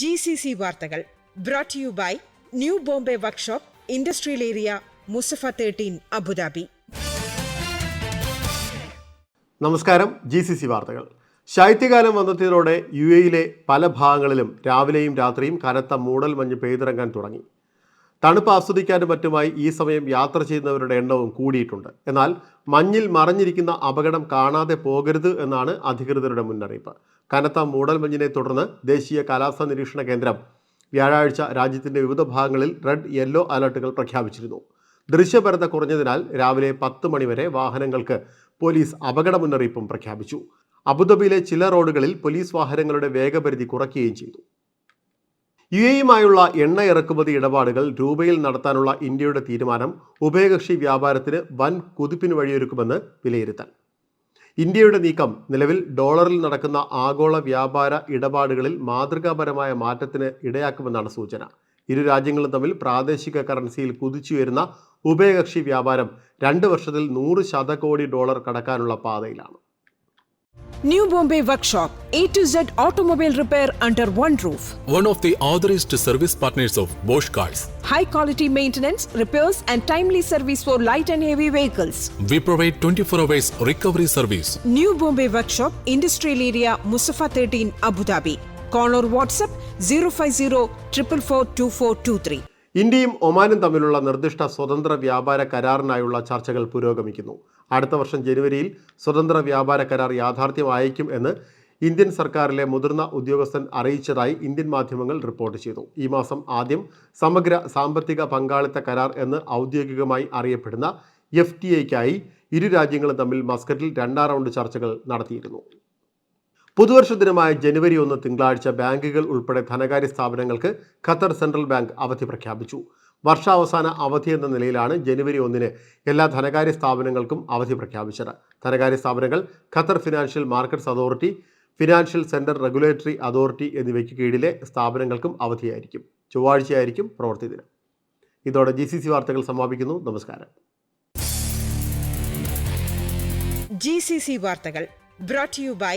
G C C വാർത്തകൾ brought you by new Bombay workshop industrial area Musaffah thirteen Abu Dhabi നമസ്കാരം G C C വാർത്തകൾ. ശൈത്യകാലം വന്നെത്തിയതോടെ U എയിലെ പല ഭാഗങ്ങളിലും രാവിലെയും രാത്രിയും കനത്ത മൂടൽ മഞ്ഞ് പെയ്തിറങ്ങാൻ തുടങ്ങി. തണുപ്പ് ആസ്വദിക്കാനും മറ്റുമായി ഈ സമയം യാത്ര ചെയ്യുന്നവരുടെ എണ്ണവും കൂടിയിട്ടുണ്ട്. എന്നാൽ മഞ്ഞിൽ മറഞ്ഞിരിക്കുന്ന അപകടം കാണാതെ പോകരുത് എന്നാണ് അധികൃതരുടെ മുന്നറിയിപ്പ്. കനത്ത മൂടൽ മഞ്ഞിനെ തുടർന്ന് ദേശീയ കാലാവസ്ഥാ നിരീക്ഷണ കേന്ദ്രം വ്യാഴാഴ്ച രാജ്യത്തിന്റെ വിവിധ ഭാഗങ്ങളിൽ റെഡ് യെല്ലോ അലർട്ടുകൾ പ്രഖ്യാപിച്ചിരുന്നു. ദൃശ്യപരത കുറഞ്ഞതിനാൽ രാവിലെ പത്ത് മണിവരെ വാഹനങ്ങൾക്ക് പോലീസ് അപകട മുന്നറിയിപ്പും പ്രഖ്യാപിച്ചു. അബുദാബിയിലെ ചില റോഡുകളിൽ പോലീസ് വാഹനങ്ങളുടെ വേഗപരിധി കുറയ്ക്കുകയും ചെയ്തു. യു എയുമായുള്ള എണ്ണ ഇറക്കുമതി ഇടപാടുകൾ രൂപയിൽ നടത്താനുള്ള ഇന്ത്യയുടെ തീരുമാനം ഉഭയകക്ഷി വ്യാപാരത്തിന് വൻ കുതിപ്പിന് വഴിയൊരുക്കുമെന്ന് വിലയിരുത്തൽ. ഇന്ത്യയുടെ നീക്കം നിലവിൽ ഡോളറിൽ നടക്കുന്ന ആഗോള വ്യാപാര ഇടപാടുകളിൽ മാതൃകാപരമായ മാറ്റത്തിന് ഇടയാക്കുമെന്നാണ് സൂചന. ഇരു രാജ്യങ്ങളും തമ്മിൽ പ്രാദേശിക കറൻസിയിൽ കുതിച്ചുയരുന്ന ഉഭയകക്ഷി വ്യാപാരം രണ്ട് വർഷത്തിൽ നൂറ് ശതകോടി ഡോളർ കടക്കാനുള്ള പാതയിലാണ്. New Bombay Workshop, A to Z automobile repair under one roof. One of the authorized service partners of Bosch Cars. High quality maintenance, repairs, and timely service for light and heavy vehicles. We provide 24 hours recovery service. New Bombay Workshop, Industrial Area, Musafa 13, Abu Dhabi. Call or WhatsApp 050 444 ഇന്ത്യയും ഒമാനും തമ്മിലുള്ള നിർദ്ദിഷ്ട സ്വതന്ത്ര വ്യാപാര കരാറിനായുള്ള ചർച്ചകൾ പുരോഗമിക്കുന്നു. അടുത്ത വർഷം ജനുവരിയിൽ സ്വതന്ത്ര വ്യാപാര കരാർ യാഥാർത്ഥ്യമായേക്കും എന്ന് ഇന്ത്യൻ സർക്കാരിലെ മുതിർന്ന ഉദ്യോഗസ്ഥൻ അറിയിച്ചതായി ഇന്ത്യൻ മാധ്യമങ്ങൾ റിപ്പോർട്ട് ചെയ്തു. ഈ മാസം ആദ്യം സമഗ്ര സാമ്പത്തിക പങ്കാളിത്ത കരാർ എന്ന് ഔദ്യോഗികമായി അറിയപ്പെടുന്ന എഫ് ടി എക്കായി ഇരു രാജ്യങ്ങളും തമ്മിൽ മസ്കറ്റിൽ രണ്ടാം റൗണ്ട് ചർച്ചകൾ നടത്തിയിരുന്നു. പുതുവർഷ ദിനമായ ജനുവരി ഒന്ന് തിങ്കളാഴ്ച ബാങ്കുകൾ ഉൾപ്പെടെ ധനകാര്യ സ്ഥാപനങ്ങൾക്ക് ഖത്തർ സെൻട്രൽ ബാങ്ക് അവധി പ്രഖ്യാപിച്ചു. വർഷാവസാന അവധി എന്ന നിലയിലാണ് ജനുവരി ഒന്നിന് എല്ലാ ധനകാര്യ സ്ഥാപനങ്ങൾക്കും അവധി പ്രഖ്യാപിച്ചത്. ധനകാര്യ സ്ഥാപനങ്ങൾ Qatar financial markets authority financial centre regulatory authority എന്നിവയ്ക്ക് കീഴിലെ സ്ഥാപനങ്ങൾക്കും അവധിയായിരിക്കും. ചൊവ്വാഴ്ചയായിരിക്കും പ്രവൃത്തി ദിനം. ഇതോടെ ജി സി സി വാർത്തകൾ സമാപിക്കുന്നു. നമസ്കാരം. ജി സി സി വാർത്തകൾ brought you by